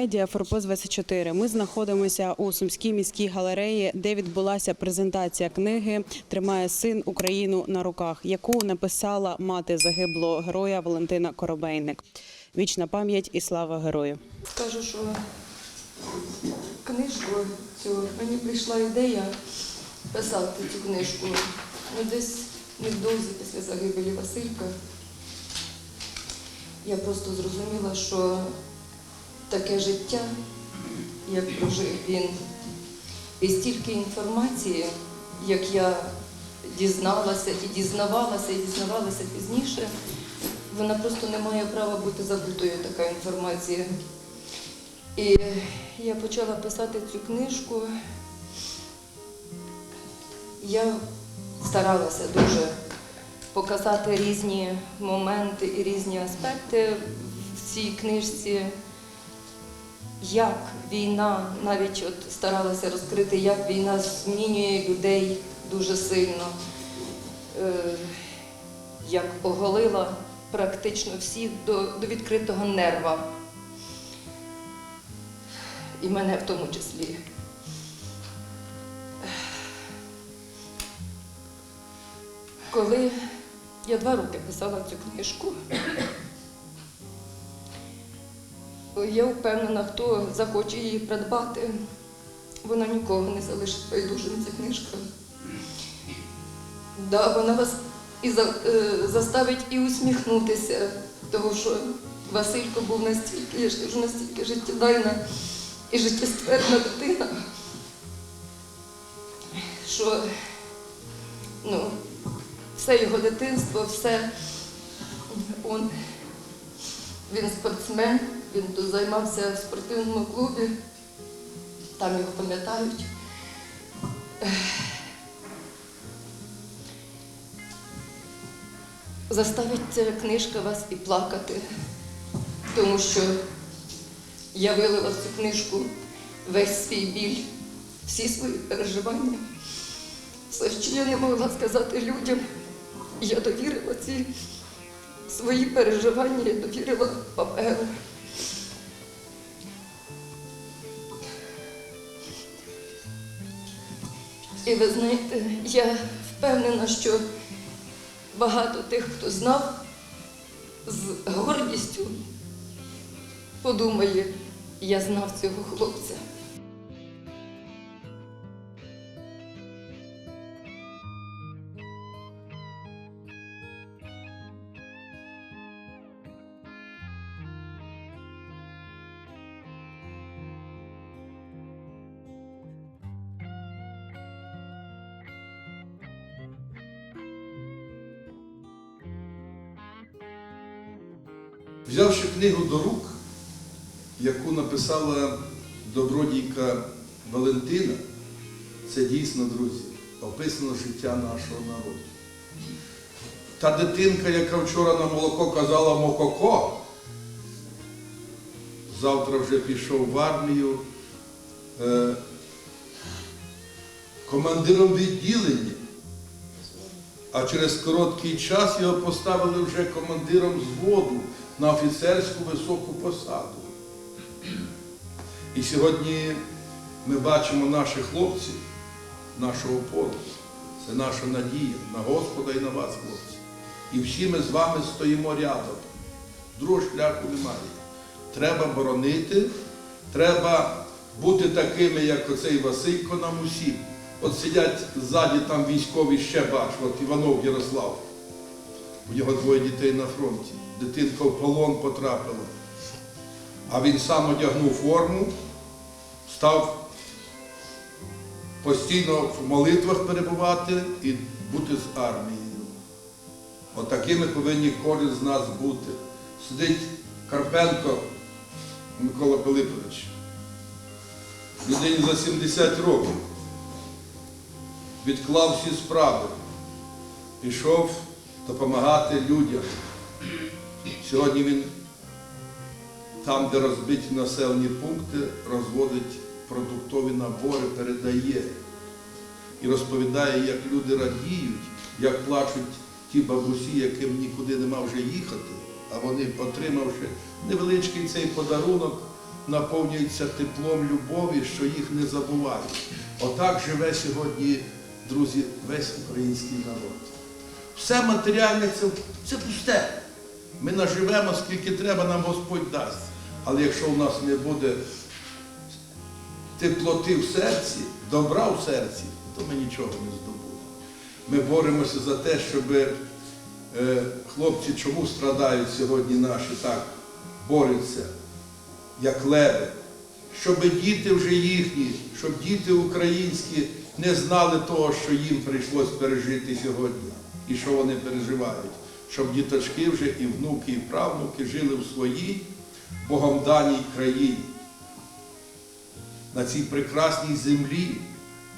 медіа Форпост 24 Ми знаходимося у Сумській міській галереї, де відбулася презентація книги Тримає син Україну на руках, яку написала мати загиблого героя Валентина Коробейник. Вічна пам'ять і слава герою. Скажу, що книжку цю мені прийшла ідея писати цю книжку. Ну, десь невдовзі після загибелі Василька. Я просто зрозуміла, що таке життя, як прожив він, і стільки інформації, як я дізналася і дізнавалася, і дізнавалася пізніше, вона просто не має права бути забутою така інформація. І я почала писати цю книжку. Я старалася дуже показати різні моменти і різні аспекти в цій книжці, як війна, навіть от старалася розкрити, як війна змінює людей дуже сильно, е, як оголила практично всіх до, до відкритого нерва. І мене в тому числі. Коли я два роки писала цю книжку, я впевнена, хто захоче її придбати, вона нікого не залишить байдужим ця книжка. Да, вона вас і за, е, заставить і усміхнутися, тому що Василько був настільки, я ж настільки життєдайна і життєстверна дитина, що ну, все його дитинство, все он, він спортсмен, він тут займався в спортивному клубі, там його пам'ятають. Заставить ця книжка вас і плакати, тому що я вилила в цю книжку весь свій біль, всі свої переживання. Все, що я не могла сказати людям, я довірила ці свої переживання, я довірила паперу. І ви знаєте, я впевнена, що багато тих, хто знав, з гордістю подумає, я знав цього хлопця. Взявши книгу до рук, яку написала добродійка Валентина, це дійсно, друзі, описано життя нашого народу. Та дитинка, яка вчора на молоко казала мококо, завтра вже пішов в армію е, командиром відділення, а через короткий час його поставили вже командиром взводу на офіцерську високу посаду. І сьогодні ми бачимо наших хлопців, нашого опору. Це наша надія на Господа і на вас, хлопці. І всі ми з вами стоїмо рядом. Другого шляху немає. Треба боронити, треба бути такими, як оцей Василько нам усім. От сидять ззаді там військові ще бачу, от Іванов Ярослав. У нього двоє дітей на фронті. Дитинка в полон потрапила. А він сам одягнув форму, став постійно в молитвах перебувати і бути з армією. Отакими повинні кожен з нас бути. Сидить Карпенко Микола Пилипович. Людині за 70 років. Відклав всі справи. Пішов допомагати людям. Сьогодні він там, де розбиті населені пункти, розводить продуктові набори, передає і розповідає, як люди радіють, як плачуть ті бабусі, яким нікуди нема вже їхати, а вони, отримавши невеличкий цей подарунок, наповнюються теплом любові, що їх не забувають. Отак живе сьогодні, друзі, весь український народ. Все матеріальне це, це пусте. Ми наживемо, скільки треба, нам Господь дасть. Але якщо у нас не буде теплоти в серці, добра в серці, то ми нічого не здобудемо. Ми боремося за те, щоб е, хлопці чому страдають сьогодні наші так, борються, як леви, щоб діти вже їхні, щоб діти українські не знали того, що їм прийшлось пережити сьогодні і що вони переживають. Щоб діточки вже і внуки, і правнуки жили в своїй Богом даній країні на цій прекрасній землі,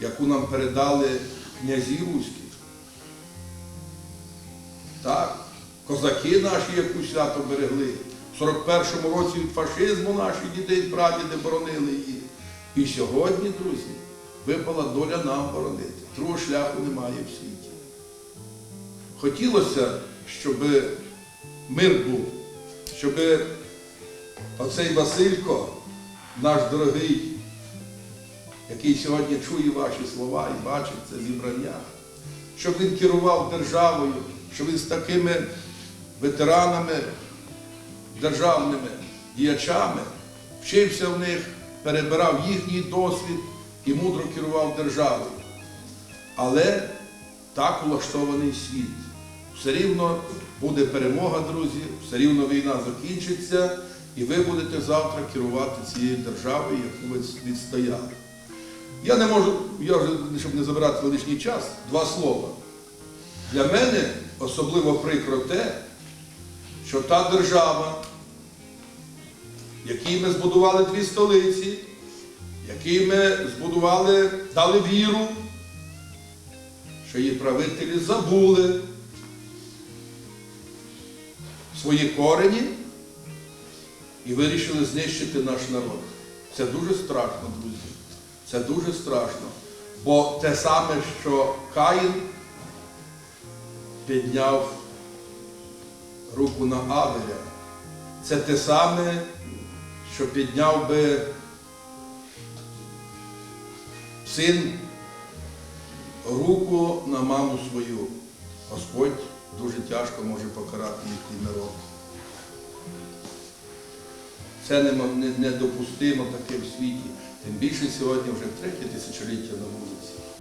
яку нам передали князі руські. Так, козаки наші, яку свято берегли. В 41-му році від фашизму наші діди і прадіди боронили її. І сьогодні, друзі, випала доля нам боронити. Другого шляху немає в світі. Хотілося, щоб мир був, щоб оцей Василько, наш дорогий, який сьогодні чує ваші слова і бачить це зібрання, щоб він керував державою, щоб він з такими ветеранами, державними діячами вчився в них, перебирав їхній досвід і мудро керував державою. Але так влаштований світ. Все рівно буде перемога, друзі, все рівно війна закінчиться, і ви будете завтра керувати цією державою, яку ви відстояли. Я не можу, я вже, щоб не забирати лишній час, два слова. Для мене особливо прикро те, що та держава, якій ми збудували дві столиці, якій ми збудували, дали віру, що її правителі забули свої корені і вирішили знищити наш народ. Це дуже страшно, друзі. Це дуже страшно. Бо те саме, що Каїн підняв руку на Авеля, це те саме, що підняв би син руку на маму свою. Господь дуже тяжко може покарати їхній народ. Це недопустимо таке в світі. Тим більше сьогодні вже третє тисячоліття на вулиці.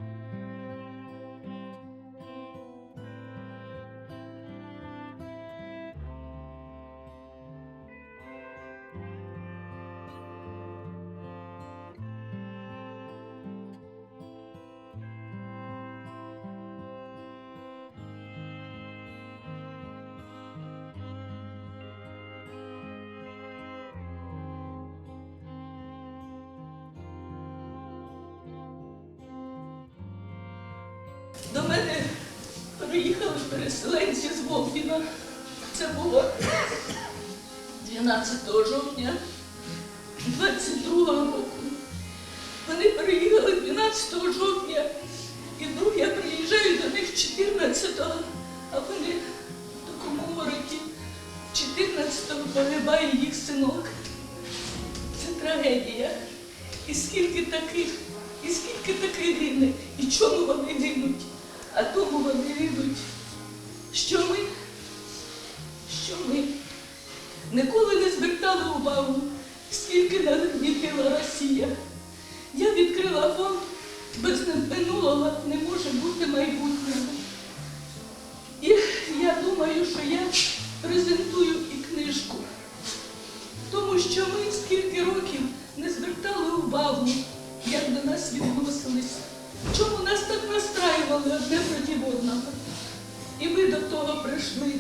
До мене приїхали переселенці з Волгіна. Це було 12 жовтня 22 року. Вони переїхали 12 жовтня, і вдруг я приїжджаю до них 14-го, а вони в такому городі 14-го погибає їх синок. Це трагедія. І скільки таких, і скільки таких гине, і чому вони гинуть? А тому вони гинуть, що ми, що ми ніколи не звертали увагу, скільки нас гнітила Росія. Я відкрила фонд, без минулого не може бути майбутнього. І я думаю, що я презентую і книжку. Тому що ми скільки років не звертали увагу, як до до того прийшли.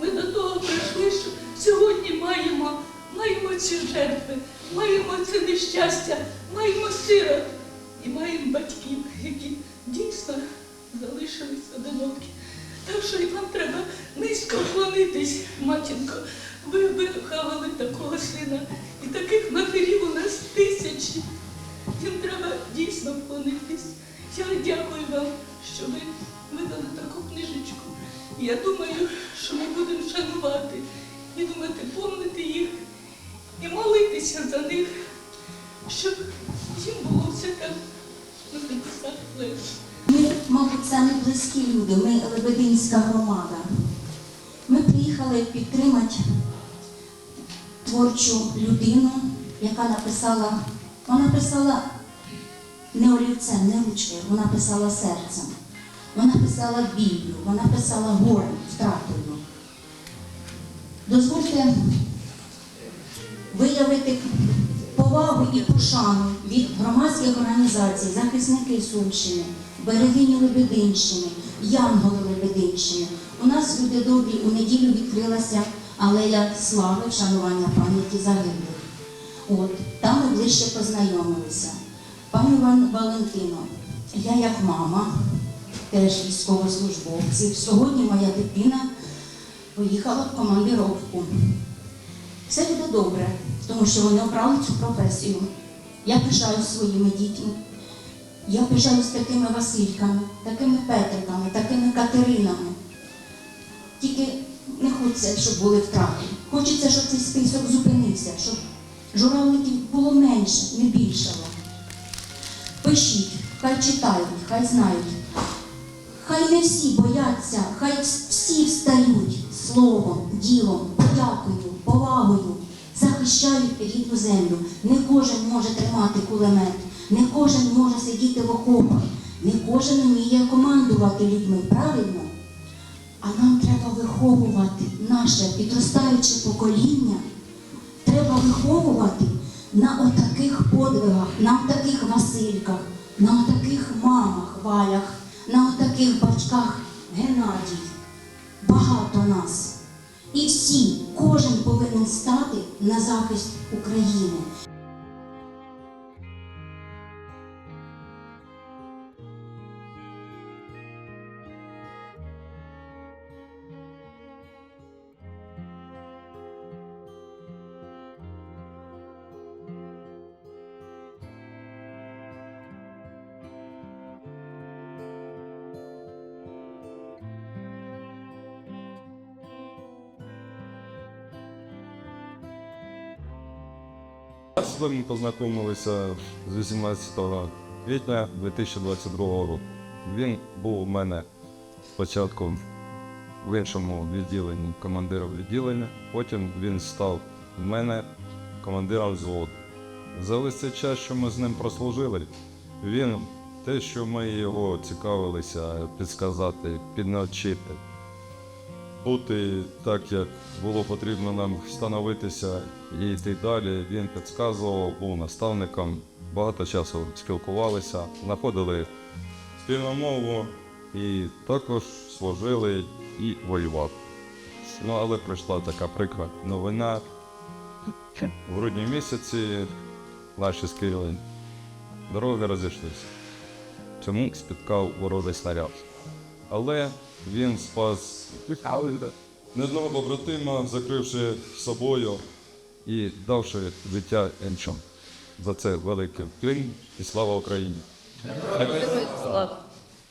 Ми до того прийшли, що сьогодні маємо, маємо ці жертви, маємо це нещастя, маємо сирот і маємо батьків, які дійсно залишились одинокі. Так що і вам треба низько вклонитись, матінко. Ви виховали такого сина, і таких підтримати творчу людину, яка написала, вона писала не олівцем, не ручкою, вона писала серцем. Вона писала біллю, вона писала горем, втратою. Дозвольте виявити повагу і пошану від громадських організацій, захисники Сумщини, берегині Лебединщини, Янголи Лебединщини. У нас люди добрі у неділю відкрилася алея слави, вшанування пам'яті загиблих. От, там ми ближче познайомилися. Пані Ван Валентино, я як мама, теж військовослужбовців. Сьогодні моя дитина поїхала в командировку. Все буде добре, тому що вони обрали цю професію. Я пишаюсь своїми дітьми. Я пишаюсь такими Васильками, такими Петриками, такими Катеринами. Тільки не хочеться, щоб були втрати. Хочеться, щоб цей список зупинився, щоб журавликів було менше, не більшало. Пишіть, хай читають, хай знають. Хай не всі бояться, хай всі встають словом, ділом, подякою, повагою, захищають рідну землю. Не кожен може тримати кулемет, не кожен може сидіти в окопах, не кожен вміє командувати людьми, правильно? А нам треба виховувати наше підростаюче покоління. Треба виховувати на отаких подвигах, на отаких Васильках, на отаких мамах Валях, на отаких батьках Геннадій. Багато нас. І всі, кожен повинен стати на захист України. Ним познайомилися з 18 квітня 2022 року. Він був у мене спочатку в іншому відділенні командиром відділення, потім він став у мене командиром взводу. За весь цей час, що ми з ним прослужили, він те, що ми його цікавилися підсказати, піднавчити, бути так, як було потрібно нам становитися і йти далі. Він підказував, був наставником, багато часу спілкувалися, знаходили спільну мову і також служили і воювали. Ну, але прийшла така прикра новина. В грудні місяці наші Кирилем дороги розійшлися. Цьому спіткав ворожий снаряд. Але він спас не одного побратима, закривши собою і давши життя іншим. За це великий вклін і слава Україні. Слава.